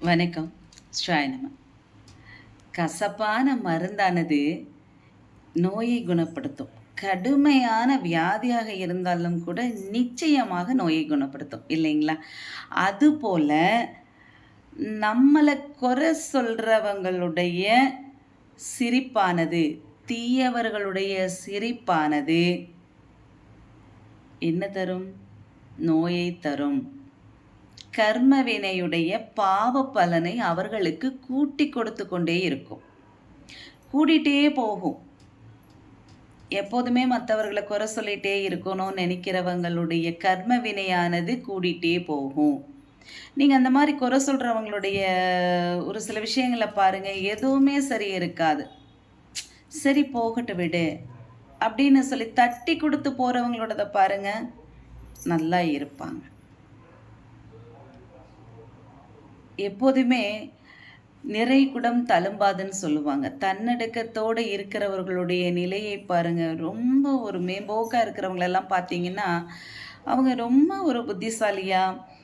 வணக்கம். ஸ்ராயனம கசப்பான மருந்தானது நோயை குணப்படுத்தும். கடுமையான வியாதியாக இருந்தாலும் கூட நிச்சயமாக நோயை குணப்படுத்தும். இல்லைங்களா? அதுபோல் நம்மளை குறை சொல்கிறவங்களுடைய சிரிப்பானது தீயவர்களுடைய சிரிப்பானது என்ன தரும்? நோயை தரும். கர்மவினையுடைய பாவ பலனை அவர்களுக்கு கூட்டி கொடுத்து கொண்டே இருக்கும். கூட்டிகிட்டே போகும். எப்போதுமே மற்றவர்களை குறை சொல்லிகிட்டே இருக்கணும்னு நினைக்கிறவங்களுடைய கர்ம வினையானது கூடிட்டே போகும். நீங்கள் அந்த மாதிரி குறை சொல்கிறவங்களுடைய ஒரு சில விஷயங்களை பாருங்கள் எதுவுமே சரி இருக்காது. சரி போகட்டு விடு. அப்படின்னு சொல்லி தட்டி கொடுத்து போகிறவங்களோடத பாருங்கள் நல்லா இருப்பாங்க. எப்போதுமே நிறை குடம் தழும்பாதுன்னு சொல்லுவாங்க. தன்னடக்கத்தோடு இருக்கிறவர்களுடைய நிலையை பாருங்கள் ரொம்ப ஒரு மேம்போக்காக இருக்கிறவங்களெல்லாம் பார்த்தீங்கன்னா அவங்க ரொம்ப ஒரு புத்திசாலியாக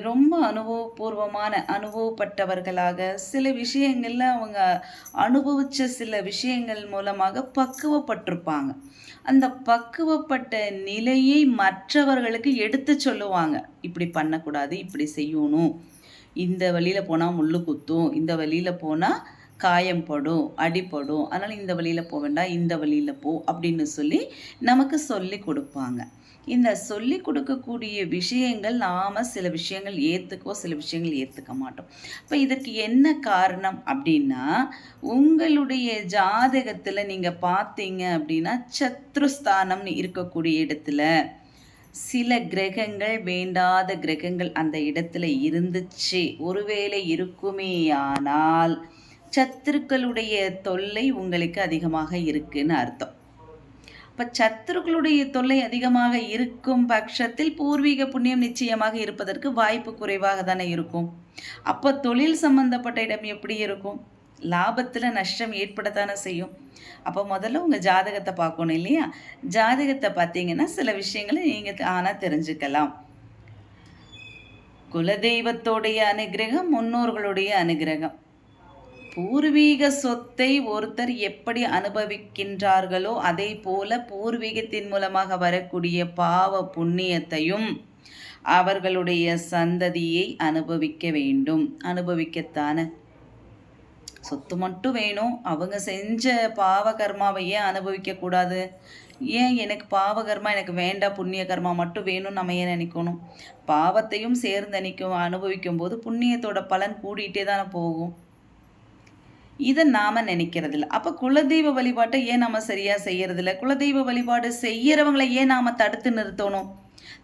ரொம்ப அனுபவபூர்வமான அனுபவப்பட்டவர்களாக சில விஷயங்களில் அவங்க அனுபவித்த சில விஷயங்கள் மூலமாக பக்குவப்பட்டிருப்பாங்க. அந்த பக்குவப்பட்ட நிலையை மற்றவர்களுக்கு எடுத்து சொல்லுவாங்க. இப்படி பண்ணக்கூடாது இப்படி செய்யணும். இந்த வழியில் போனால் முள் குத்தும் இந்த வழியில் போனால் காயம் படும் அடிப்படும் அதனால் இந்த வழியில் போக வேண்டாம் இந்த வழியில் போ அப்படின்னு சொல்லி நமக்கு சொல்லி கொடுப்பாங்க. இந்த சொல்லி கொடுக்கக்கூடிய விஷயங்கள் நாம் சில விஷயங்கள் ஏற்றுக்கோ சில விஷயங்கள் ஏற்றுக்க மாட்டோம். இப்போ இதற்கு என்ன காரணம் அப்படின்னா உங்களுடைய ஜாதகத்தில் நீங்கள் பார்த்தீங்க அப்படின்னா சத்ருஸ்தானம்னு இருக்கக்கூடிய இடத்துல சில கிரகங்கள் வேண்டாத கிரகங்கள் அந்த இடத்துல இருந்துச்சு. ஒருவேளை இருக்குமேயானால் சத்துருக்களுடைய தொல்லை உங்களுக்கு அதிகமாக இருக்குன்னு அர்த்தம். இப்போ சத்துருக்களுடைய தொல்லை அதிகமாக இருக்கும் பட்சத்தில் பூர்வீக புண்ணியம் நிச்சயமாக இருப்பதற்கு வாய்ப்பு குறைவாக தானே இருக்கும். அப்போ தொழில் சம்பந்தப்பட்ட இடம் எப்படி இருக்கும்? லாபத்தில் நஷ்டம் ஏற்படத்தானே செய்யும். அப்போ முதல்ல உங்கள் ஜாதகத்தை பார்க்கணும் இல்லையா? ஜாதகத்தை பார்த்தீங்கன்னா சில விஷயங்களை நீங்கள் ஆனால் தெரிஞ்சுக்கலாம். குலதெய்வத்தோடைய அனுகிரகம் முன்னோர்களுடைய அனுகிரகம். பூர்வீக சொத்தை ஒருத்தர் எப்படி அனுபவிக்கின்றார்களோ அதே போல பூர்வீகத்தின் மூலமாக வரக்கூடிய பாவ புண்ணியத்தையும் அவர்களுடைய சந்ததியை அனுபவிக்க வேண்டும். அனுபவிக்கத்தானே. சொத்து மட்டும் வேணும். அவங்க செஞ்ச பாவ கர்மாவை ஏன் அனுபவிக்கக்கூடாது? ஏன் எனக்கு பாவ கர்மா எனக்கு வேண்டாம் புண்ணிய கர்மா மட்டும் வேணும்னு நம்ம ஏன் நினைக்கணும்? பாவத்தையும் சேர்ந்து நினைக்கும் அனுபவிக்கும் போது புண்ணியத்தோட பலன் கூடிட்டே தானே போகும். இதை நாம் நினைக்கிறதில்ல. அப்போ குலதெய்வ வழிபாட்டை ஏன் நம்ம சரியாக செய்யறதில்ல? குலதெய்வ வழிபாடு செய்யறவங்களை ஏன் நாம் தடுத்து நிறுத்தணும்?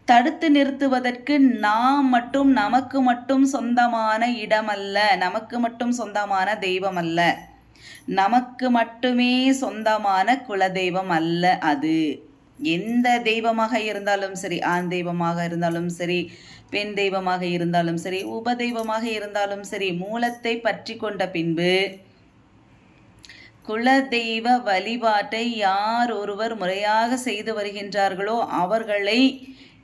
தடுத்து நிறுத்துவதற்கு நாம் மட்டும் நமக்கு மட்டும் சொந்தமான இடமல்ல நமக்கு மட்டும் சொந்தமான தெய்வம் அல்ல நமக்கு மட்டுமே சொந்தமான குலதெய்வம் அல்ல அது. எந்த தெய்வமாக இருந்தாலும் சரி ஆண் தெய்வமாக இருந்தாலும் சரி பெண் தெய்வமாக இருந்தாலும் சரி உபதெய்வமாக இருந்தாலும் சரி மூலத்தை பற்றி கொண்ட பின்பு குலதெய்வ வழிபாட்டை யார் ஒருவர் முறையாக செய்து வருகின்றார்களோ அவர்களை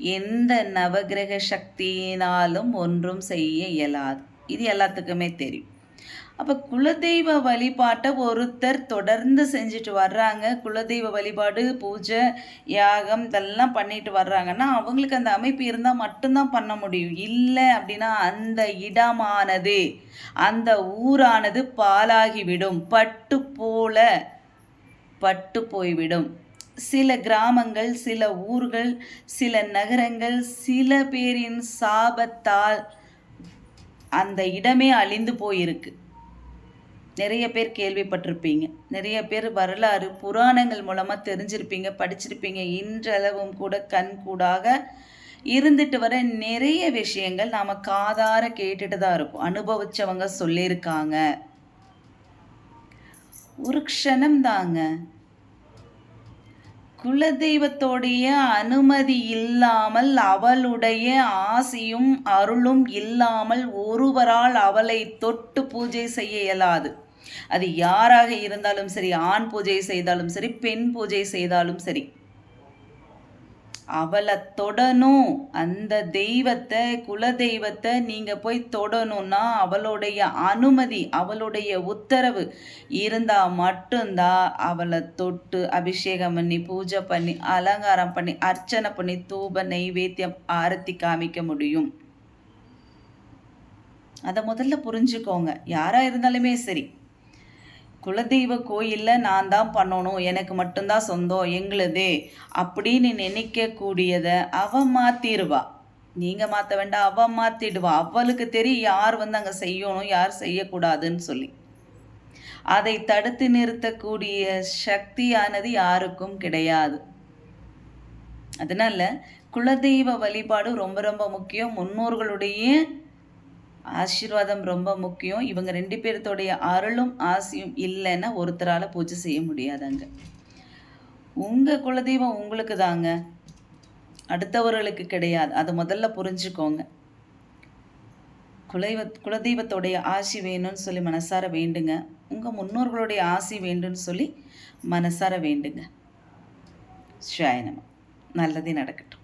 எந்த நவகிரக சக்தியினாலும் ஒன்றும் செய்ய இயலாது. இது எல்லாத்துக்குமே தெரியும். அப்போ குலதெய்வ வழிபாட்டை ஒருத்தர் தொடர்ந்து செஞ்சுட்டு வர்றாங்க. குலதெய்வ வழிபாடு பூஜை யாகம் இதெல்லாம் பண்ணிட்டு வர்றாங்கன்னா அவங்களுக்கு அந்த அமைப்பு இருந்தால் மட்டும்தான் பண்ண முடியும். இல்லை அப்படின்னா அந்த இடமானது அந்த ஊரானது பாலாகிவிடும் பட்டு போல பட்டு போய்விடும். சில கிராமங்கள் சில ஊர்கள் சில நகரங்கள் சில பேரின் சாபத்தால் அந்த இடமே அழிந்து போயிருக்கு. நிறைய பேர் கேள்விப்பட்டிருப்பீங்க. நிறைய பேர் வரலாறு புராணங்கள் மூலமாக தெரிஞ்சிருப்பீங்க படிச்சிருப்பீங்க. இன்றளவும் கூட கண்கூடாக இருந்துட்டு வர நிறைய விஷயங்கள் நாம் காதார கேட்டுட்டு தான் இருக்கும். அனுபவிச்சவங்க சொல்லியிருக்காங்க. ஒரு க்ஷணம் தாங்க. குலதெய்வத்தோடைய அனுமதி இல்லாமல் அவளுடைய ஆசியும் அருளும் இல்லாமல் ஒருவரால் அவளை தொட்டு பூஜை செய்ய இயலாது. அது யாராக இருந்தாலும் சரி ஆண் பூஜை செய்தாலும் சரி பெண் பூஜை செய்தாலும் சரி. அவளை தொடணும் அந்த தெய்வத்தை குல தெய்வத்தை நீங்கள் போய் தொடணும்னா அவளுடைய அனுமதி அவளுடைய உத்தரவு இருந்தால் மட்டும்தான் அவளை தொட்டு அபிஷேகம் பண்ணி பூஜை பண்ணி அலங்காரம் பண்ணி அர்ச்சனை பண்ணி தூப நெய்வேத்தியம் ஆரத்தி காமிக்க முடியும். அதை முதல்ல புரிஞ்சுக்கோங்க. யாராக இருந்தாலுமே சரி. குலதெய்வ கோயிலில் நான் தான் பண்ணணும் எனக்கு மட்டும்தான் சொந்தம் எங்களுதே அப்படின்னு நினைக்கக்கூடியதை அவன் மாற்றிடுவா நீங்கள் மாற்ற வேண்டாம் அவ மாற்றிடுவா அவளுக்கு தெரியும் யார் வந்து அங்கே செய்யணும் யார் செய்யக்கூடாதுன்னு சொல்லி. அதை தடுத்து நிறுத்தக்கூடிய சக்தியானது யாருக்கும் கிடையாது. அதனால குலதெய்வ வழிபாடு ரொம்ப ரொம்ப முக்கியம். முன்னோர்களுடைய ஆசீர்வாதம் ரொம்ப முக்கியம். இவங்க ரெண்டு பேர்த்தோடைய அருளும் ஆசையும் இல்லைன்னா ஒருத்தரால் பூஜை செய்ய முடியாதாங்க. உங்கள் குலதெய்வம் உங்களுக்கு தாங்க. அடுத்தவர்களுக்கு கிடையாது. அதை முதல்ல புரிஞ்சுக்கோங்க. குலைவ குலதெய்வத்தோடைய ஆசி வேணும்னு சொல்லி மனசார வேண்டுங்க. உங்கள் முன்னோர்களுடைய ஆசி வேண்டும்னு சொல்லி மனசார வேண்டுங்க. ஷாயனமா நல்லதே நடக்கட்டும்.